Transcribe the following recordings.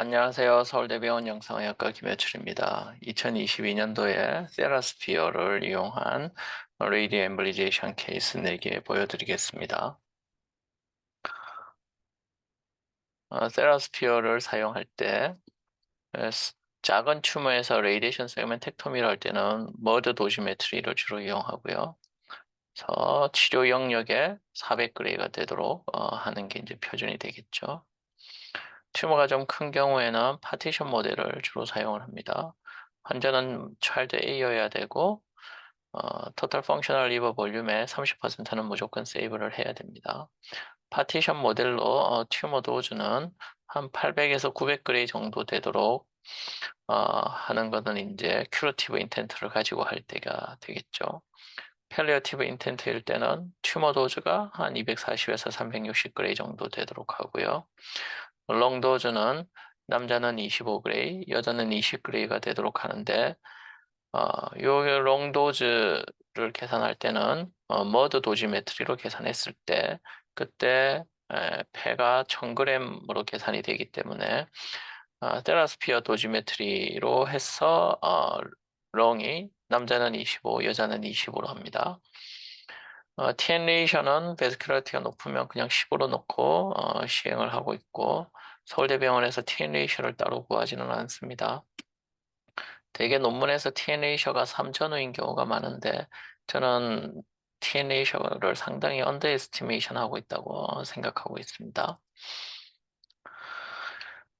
안녕하세요. 서울대병원 영상의학과 김해철입니다. 2022년도에 세라스피어를 이용한 레이디 엠블리제이션 케이스 4개 보여드리겠습니다. 어, 세라스피어를 사용할 때 작은 튜머에서 레이디에이션 세그멘텍토미를 할 때는 머드 도시메트리를 주로 이용하고요. 그래서 치료 영역에 400그레이가 되도록 어, 하는 게 이제 표준이 되겠죠. 튜머가 좀 큰 경우에는 파티션 모델을 주로 사용을 합니다. 환자는 차일드 A여야 되고 어, 토탈 펑셔널 리버 볼륨의 30%는 무조건 세이브를 해야 됩니다. 파티션 모델로 어, 튜머 도즈는 한 800에서 900그레이 정도 되도록 어, 하는 것은 이제 큐러티브 인텐트를 가지고 할 때가 되겠죠. 펠리어티브 인텐트일 때는 튜머 도즈가 한 240에서 360 그레이 정도 되도록 하고요. 롱도즈는 남자는 25그레이, 여자는 20그레이가 되도록 하는데 어, 요 롱도즈를 계산할 때는 어, 머드 도지메트리로 계산했을 때 그때 에, 폐가 1000g으로 계산이 되기 때문에 어, 테라스피어 도지메트리로 해서 어, 롱이 남자는 25, 여자는 20으로 합니다. 어, TN 레이션은 베스큘러티가 높으면 그냥 10으로 놓고 어, 시행을 하고 있고 서울대병원에서 TN 레이션을 따로 구하지는 않습니다. 대개 논문에서 TN 레이셔가 3전후인 경우가 많은데 저는 TN 레이셔를 상당히 언더 에스티메이션 하고 있다고 생각하고 있습니다.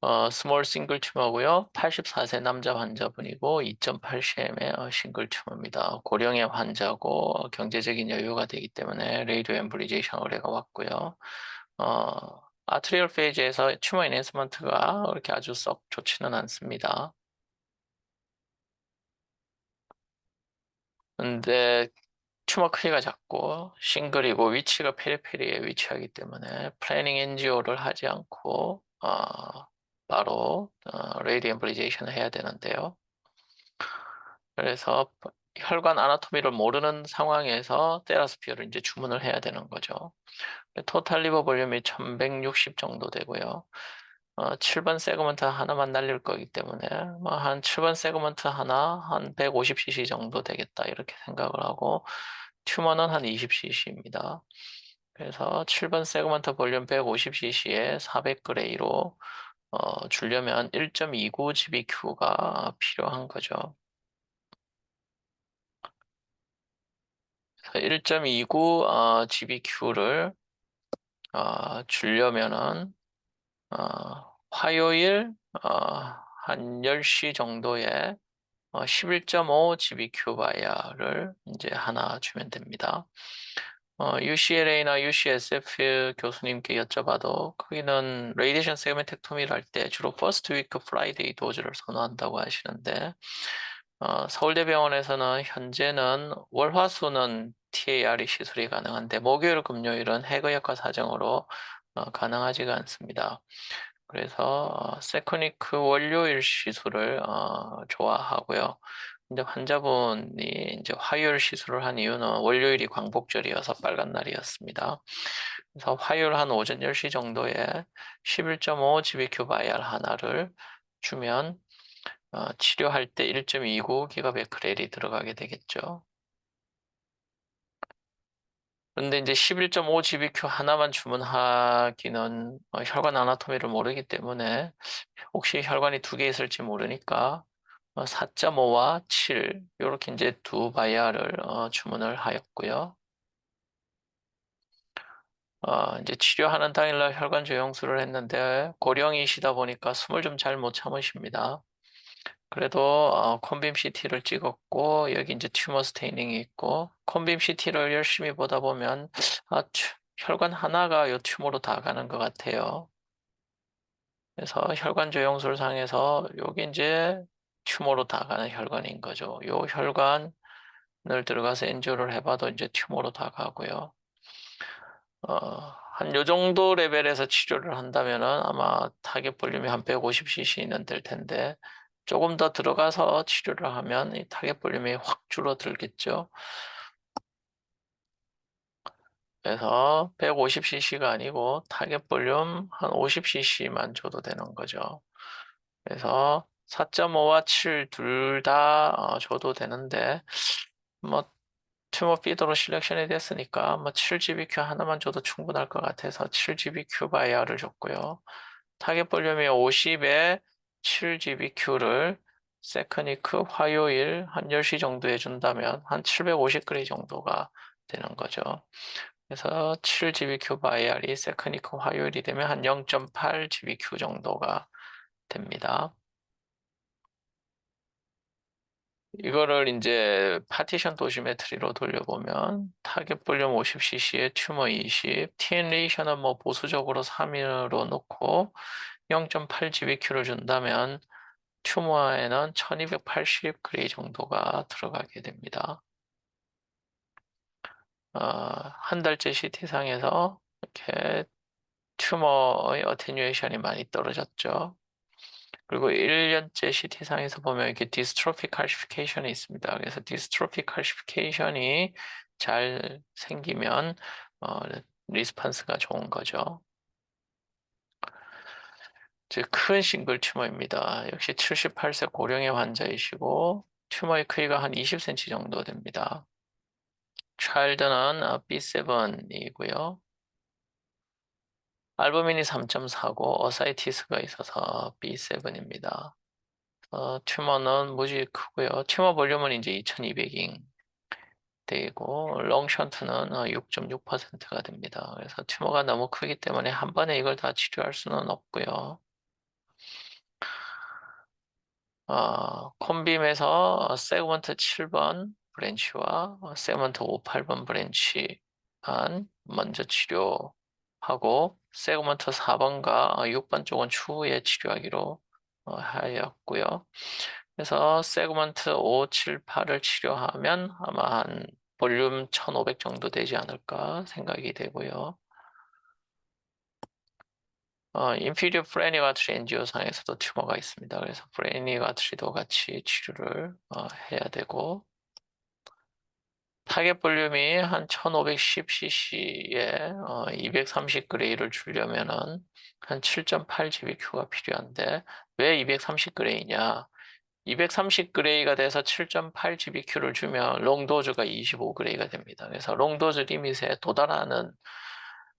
어, 스몰 싱글 튜머고요. 84세 남자 환자분이고 2.8cm의 어, 싱글 튜머입니다. 고령의 환자고 어, 경제적인 여유가 되기 때문에 레이디오 엠블리제이션 의뢰가 왔고요. 어, 아트리얼 페이지에서 튜머 인핸스먼트가 그렇게 아주 썩 좋지는 않습니다. 근데 튜머 크기가 작고 싱글이고 위치가 페리페리에 위치하기 때문에 플래닝 엔지오를 하지 않고 어, 바로 어, 레이디 엠블리제이션을 해야 되는데요. 그래서 혈관 아나토미를 모르는 상황에서 테라스피어를 이제 주문을 해야 되는 거죠. 토탈 리버 볼륨이 1160 정도 되고요. 어, 7번 세그먼트 하나만 날릴 거기 때문에 뭐 한 7번 세그먼트 하나 한 150cc 정도 되겠다 이렇게 생각을 하고 튜머는 한 20cc입니다. 그래서 7번 세그먼트 볼륨 150cc에 400그레이로 어, 주려면 1.29 GBQ가 필요한 거죠. 1.29 어, GBQ를 어, 주려면은 어, 화요일 어, 한 10시 정도에 어, 11.5 GBQ 바이아를 이제 하나 주면 됩니다. 어, UCLA나 UCSF 교수님께 여쭤봐도 거기는 레이디션 세그멘텍토미를 할 때 주로 퍼스트 위크 프라이데이 도즈를 선호한다고 하시는데 어, 서울대병원에서는 현재는 월화수는 TAR이 시술이 가능한데 목요일 금요일은 해거역과 사정으로 어, 가능하지가 않습니다. 그래서 어, 세코니크 월요일 시술을 어, 좋아하고요. 근데 환자분이 이제 화요일 시술을 한 이유는 월요일이 광복절이어서 빨간 날이었습니다. 그래서 화요일 한 오전 10시 정도에 11.5 GBQ 바이알 하나를 주면 어, 치료할 때 1.29 기가베크렐이 들어가게 되겠죠. 그런데 이제 11.5 GBQ 하나만 주문하기는 어, 혈관 아나토미를 모르기 때문에 혹시 혈관이 두 개 있을지 모르니까 4.5와 7 이렇게 이제 두 바이아를 어, 주문을 하였고요. 어, 이제 치료하는 당일날 혈관 조영술을 했는데 고령이시다 보니까 숨을 좀 잘 못 참으십니다. 그래도 어, 콘빔 CT를 찍었고 여기 이제 튜머 스테이닝이 있고 콘빔 CT를 열심히 보다 보면 아, 튜- 혈관 하나가 요 튜머로 다 가는 것 같아요. 그래서 혈관 조영술 상에서 여기 이제 튜머로 다 가는 혈관인 거죠. 요 혈관을 들어가서 엔지오를 해봐도 이제 튜머로 다 가고요. 어, 한 요 정도 레벨에서 치료를 한다면은 아마 타겟 볼륨이 한 150cc는 될 텐데 조금 더 들어가서 치료를 하면 이 타겟 볼륨이 확 줄어들겠죠. 그래서 150cc가 아니고 타겟 볼륨 한 50cc만 줘도 되는 거죠. 그래서 4.5와 7 둘 다 줘도 되는데 뭐 튜머 피더로 실렉션이 됐으니까 뭐 7GBQ 하나만 줘도 충분할 것 같아서 7GBQ 바이아를 줬고요. 타겟 볼륨이 50에 7GBQ를 세크니크 화요일 한 10시 정도 해준다면 한 750그레이 정도가 되는 거죠. 그래서 7GBQ 바이알이 세크니크 화요일이 되면 한 0.8GBQ 정도가 됩니다. 이거를 이제 파티션 도시메트리로 돌려보면 타겟 볼륨 50cc에 튜머 20, TN 레이션은 뭐 보수적으로 3으로 놓고 0.8GBQ를 준다면 튜머에는 1280 그레이 정도가 들어가게 됩니다. 어, 한 달째 CT상에서 이렇게 튜머의 어테뉴에이션이 많이 떨어졌죠. 그리고 1년째 CT상에서 보면 이렇게 디스트로피 칼시피케이션이 있습니다. 그래서 디스트로피 칼시피케이션이 잘 생기면 어, 리스판스가 좋은 거죠. 큰 싱글 튜머입니다. 역시 78세 고령의 환자이시고 튜머의 크기가 한 20cm 정도 됩니다. 차일드는 B7이고요. 알부민이 3.4고 어사이티스가 있어서 B7입니다. 어, 튜머는 무지 크고요. 튜머 볼륨은 이제 2200잉 되고 롱션트는 6.6%가 됩니다. 그래서 튜머가 너무 크기 때문에 한 번에 이걸 다 치료할 수는 없고요. 어, 콤빔에서 세그먼트 7번 브랜치와 세그먼트 5, 8번 브랜치만 먼저 치료하고 세그먼트 4번과 6번 쪽은 추후에 치료하기로 어, 하였고요. 그래서 세그먼트 5, 7, 8을 치료하면 아마 한 볼륨 1500 정도 되지 않을까 생각이 되고요. 어, 인피리어 프레니 가트리 엔지오상에서도 튜머가 있습니다. 그래서 프레니 가트리도 같이 치료를 어, 해야 되고 타겟 볼륨이 한 1510cc에 어, 230 그레이를 주려면은 한 7.8GBQ가 필요한데 왜 230 그레이냐? 230 그레이가 돼서 7.8GBQ를 주면 롱도즈가 25 그레이가 됩니다. 그래서 롱도즈 리밋에 도달하는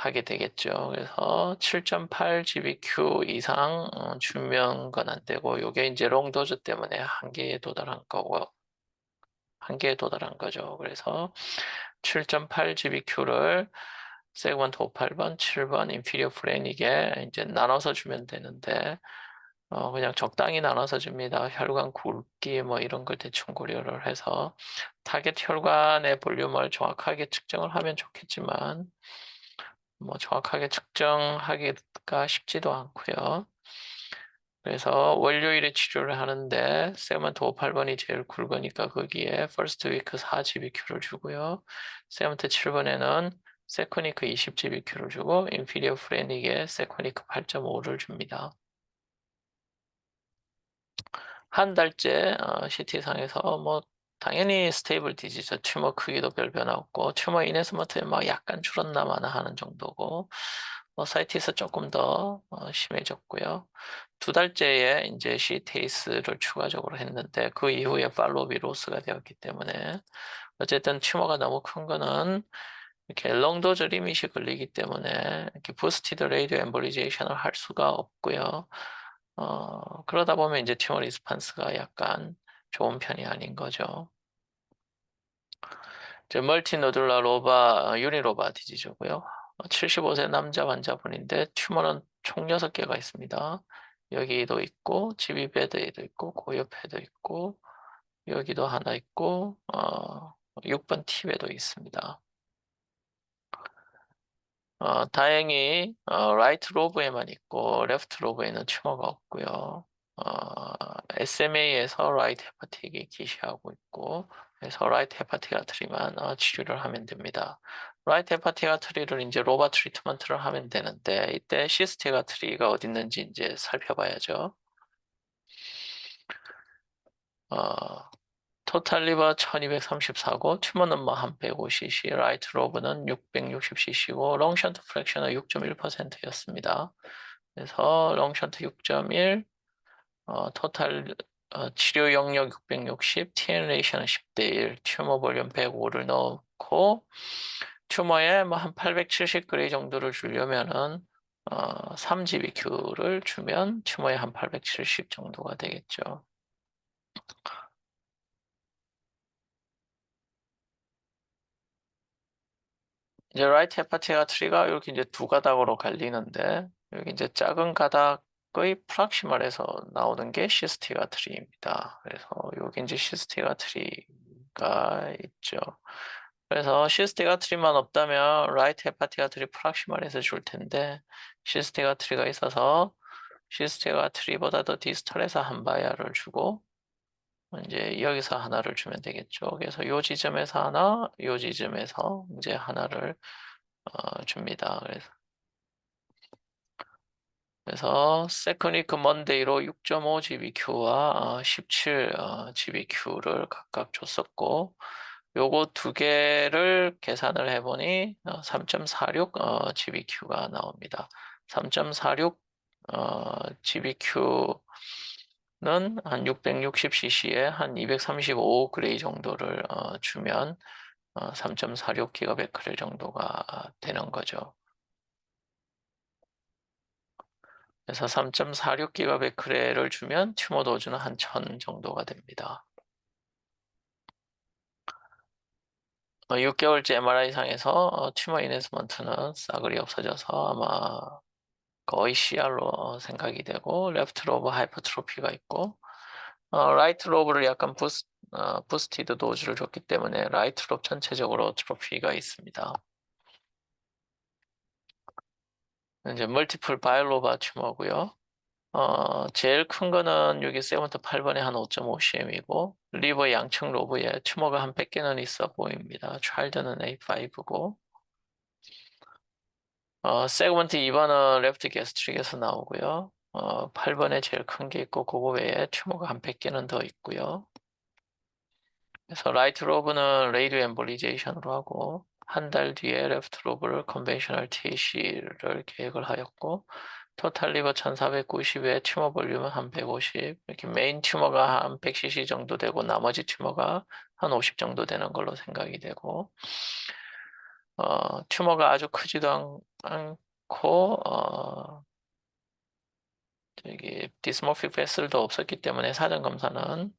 하게 되겠죠. 그래서 7.8GBQ 이상 어, 주면 건 안 되고 이게 이제 롱도즈 때문에 한계에 도달한 거고 한계에 도달한 거죠. 그래서 7.8GBQ를 세그먼트 58번, 7번 인피리어 프레닉에 이제 나눠서 주면 되는데 어 그냥 적당히 나눠서 줍니다. 혈관 굵기 뭐 이런 걸 대충 고려를 해서 타겟 혈관의 볼륨을 정확하게 측정을 하면 좋겠지만 뭐 정확하게 측정하기가 쉽지도 않고요. 그래서 월요일에 치료를 하는데 세먼트 58번이 제일 굵으니까 거기에 퍼스트 위크 4GBQ를 주고요. 세먼트 7번에는 세코니크 20GBQ를 주고 인피리어 프레닉에 세코니크 8.5를 줍니다. 한 달째 CT상에서 어, 뭐 당연히 스테이블 디지즈 튜머 크기도 별 변화 없고 튜머 인해서부터 막 약간 줄었나 마나 하는 정도고 뭐 사이티스 조금 더 어, 심해졌고요. 두 달째에 이제 시테이스를 추가적으로 했는데 그 이후에 팔로비 로스가 되었기 때문에 어쨌든 튜머가 너무 큰 거는 이렇게 롱도즈 리밋이 걸리기 때문에 이렇게 부스티드 레이디오 엠볼리제이션을 할 수가 없고요. 어, 그러다 보면 이제 튜머 리스판스가 약간 좋은 편이 아닌 거죠. 이제 멀티 노듈라 로바 유니로바 디지즈고요. 75세 남자 환자분인데 튜머는 총 6개가 있습니다. 여기도 있고 지비베드에도 있고 고옆에도 있고 여기도 하나 있고 어, 6번 팁에도 있습니다. 어, 다행히 어, 라이트 로브에만 있고 레프트 로브에는 튜머가 없고요. 어, SMA에서 라이트 헤파틱이 기시하고 있고 그래서 라이트 헤파티가트리만 어, 치료를 하면 됩니다. 라이트 헤파티가트리를 이제 로바 트리트먼트를 하면 되는데 이때 시스테가트리가 어디 있는지 이제 살펴봐야죠. 어, 토탈 리버 1234고 튜머는 뭐한 150cc, 라이트 로브는 660cc고 롱션트 프랙션은 6.1%였습니다. 그래서 롱션트 6.1, 어, 토탈 어, 치료 영역 660, TN 레이션은 10대 1, 튜머 볼륨 105를 넣고 튜머에 뭐 한 870 그레이 정도를 주려면은 어, 3GBQ를 주면 튜머에 한 870 정도가 되겠죠. 이제 라이트 헤파티가 트리가 이렇게 이제 두 가닥으로 갈리는데 여기 이제 작은 가닥 의 프락시말에서 나오는 게 시스티가 트리입니다. 그래서 여기 이제 시스티가 트리가 있죠. 그래서 시스티가 트리만 없다면 라이트 헤파티가 트리 프락시말에서 줄 텐데 시스티가 트리가 있어서 시스티가 트리보다 더 디스털에서 한 바야를 주고 이제 여기서 하나를 주면 되겠죠. 그래서 요 지점에서 하나, 요 지점에서 이제 하나를 어, 줍니다. 그래서 그래서 세컨위크 먼데이로 6.5 GBQ와 17 GBQ를 각각 줬었고 요거 두 개를 계산을 해보니 3.46 GBQ가 나옵니다. 3.46 GBQ 는 한 660cc에 한 235 그레이 정도를 어, 주면 어, 3.46 기가베크렐 정도가 되는 거죠. 그래서 3.46기가베크렐을 주면 튜머 도주는 한 1000 정도가 됩니다. 어, 6개월째 MRI상에서 어, 튜머 이네스먼트는 싸그리 없어져서 아마 거의 CR로 생각이 되고 레프트 로브 하이퍼트로피가 있고 어, 라이트 로브를 약간 부스, 어, 부스티드 도즈를 줬기 때문에 라이트 로브 전체적으로 트로피가 있습니다. 이제 멀티플 바이로바 튜머고요. 어, 제일 큰 거는 여기 세븐트 8번에 한 5.5cm이고 리버 양측 로브에 튜머가 한 100개는 있어 보입니다. 차일드는 A5고 어, 세그먼트 2번은 레프트 게스트릭에서 나오고요. 어, 8번에 제일 큰 게 있고 그거 외에 튜머가 한 100개는 더 있고요. 그래서 라이트 로브는 레이드 엠볼리제이션으로 하고 한 달 뒤에 레프트 로브를 컨벤셔널 TAC를 계획을 하였고 토탈 리버 1490에 튜머 볼륨은 한 150, 이렇게 메인 튜머가 한 100cc 정도 되고 나머지 튜머가 한 50 정도 되는 걸로 생각이 되고 어, 튜머가 아주 크지도 않, 고 어, 저기 디스모픽 베슬도 없었기 때문에 사전 검사는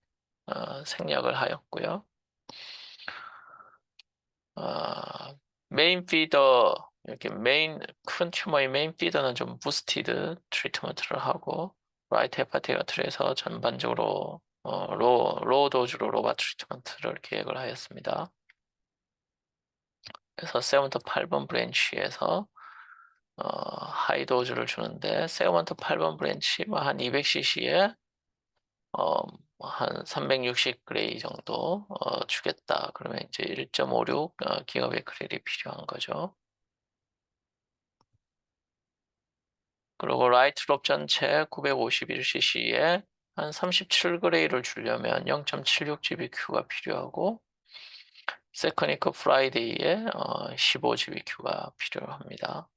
어, 생략을 하였고요. 어, 메인 피더 이렇게 메인 큰 튜머의 메인 피더는 좀 부스티드 트리트먼트를 하고 라이트 헤파티 가트에서 전반적으로 어, 로, 로 도즈로 로바 트리트먼트를 계획을 하였습니다. 그래서 세븐터 8번 브랜치에서 어, 하이 도즈를 주는데 세븐터 8번 브랜치 한 200cc에 어, 한 360그레이 정도 어, 주겠다. 그러면 이제 1.56 어, 기가베크렐이 필요한 거죠. 그리고 라이트 롭 전체 951cc에 한 37그레이를 주려면 0.76gbq가 필요하고 세컨이크 프라이데이에 어, 15GBQ가 필요합니다.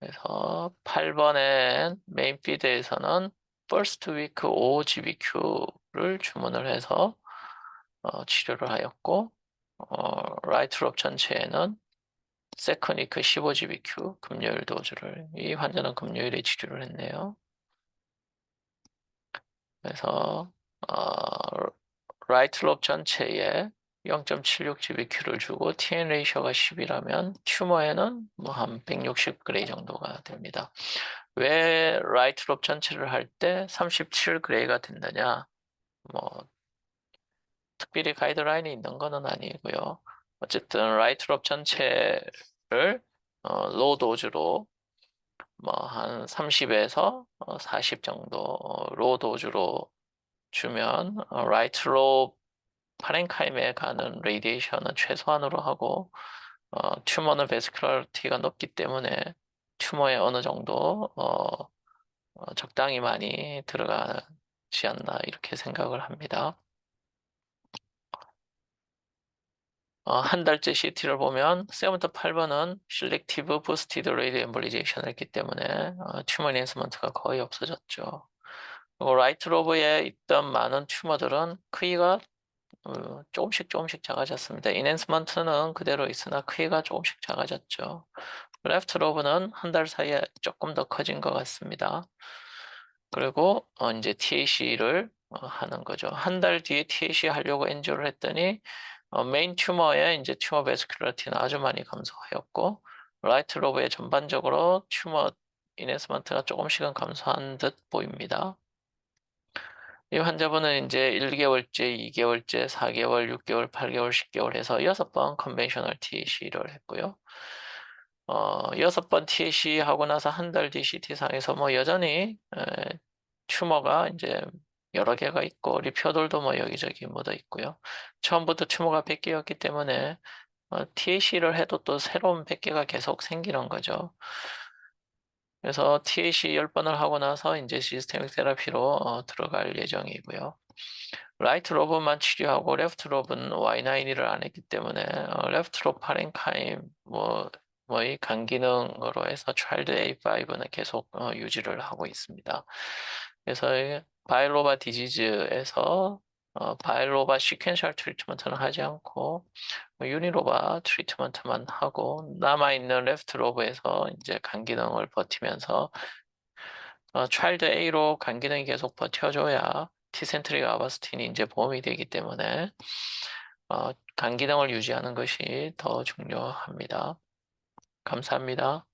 그래서 8번엔 메인 피드에서는 first week 5GBQ를 주문을 해서 어, 치료를 하였고 어, 라이트롭 전체에는 세컨이크 15GBQ 금요일 도주를 이 환자는 금요일에 치료를 했네요. 그래서 어, 라이트롭 전체에 0.76GBQ를 주고 TN 레이셔가 10이라면 튜머에는 뭐 한 160 그레이 정도가 됩니다. 왜 라이트롭 전체를 할 때 37 그레이가 된다냐? 뭐 특별히 가이드라인이 있는 거는 아니고요. 어쨌든 라이트롭 전체를 어, 로도즈로 뭐한 30에서 40 정도 어, 로도즈로 주면 어, 라이트롭 파렌카임에 가는 레디에이션은 최소한으로 하고 어, 튜머는 베스큘러티가 높기 때문에 튜머에 어느 정도 어, 어, 적당히 많이 들어가지 않나 이렇게 생각을 합니다. 어, 한 달째 CT를 보면 세븐터 8번은 실렉티브 부스티드 레이드 엠볼리제이션을 했기 때문에 어, 튜머 인스먼트가 거의 없어졌죠. 그리고 라이트 로브에 있던 많은 튜머들은 크기가 어, 조금씩 조금씩 작아졌습니다. 인핸스먼트는 그대로 있으나 크기가 조금씩 작아졌죠. 레프트 로브는 한 달 사이에 조금 더 커진 것 같습니다. 그리고 어, 이제 TAC를 어, 하는 거죠. 한 달 뒤에 TAC 하려고 엔조를 했더니 어, 메인 튜머의 이제 튜머 베스큘러티는 아주 많이 감소하였고 라이트 로브의 전반적으로 튜머 인핸스먼트가 조금씩은 감소한 듯 보입니다. 이 환자분은 이제 1개월째, 2개월째, 4개월, 6개월, 8개월, 10개월 해서 6번 컨벤셔널 TAC를 했고요. 어, 6번 TAC 하고 나서 한 달 뒤 CT상에서 뭐 여전히 에, 튜머가 이제 여러 개가 있고 리표들도 뭐 여기저기 묻어 있고요. 처음부터 튜머가 100개였기 때문에 어, TAC를 해도 또 새로운 100개가 계속 생기는 거죠. 그래서 TAC 10번을 하고 나서 이제 시스테믹 테라피로 어, 들어갈 예정이고요. 라이트 로브만 치료하고 레프트 로브는 Y9을 안 했기 때문에 어, 레프트 로브 파렌카임 뭐 뭐의 간 기능으로 해서 차일드 A5는 계속 어, 유지를 하고 있습니다. 그래서 바이로바 디지즈에서 어, 바이로바 시퀀셜 트리트먼트는 하지 않고 유니로바 트리트먼트만 하고 남아있는 레프트 로브에서 이제 간 기능을 버티면서 어, 차일드 A로 간 기능이 계속 버텨줘야 티센트릭 아바스틴이 이제 보험이 되기 때문에 어, 간 기능을 유지하는 것이 더 중요합니다. 감사합니다.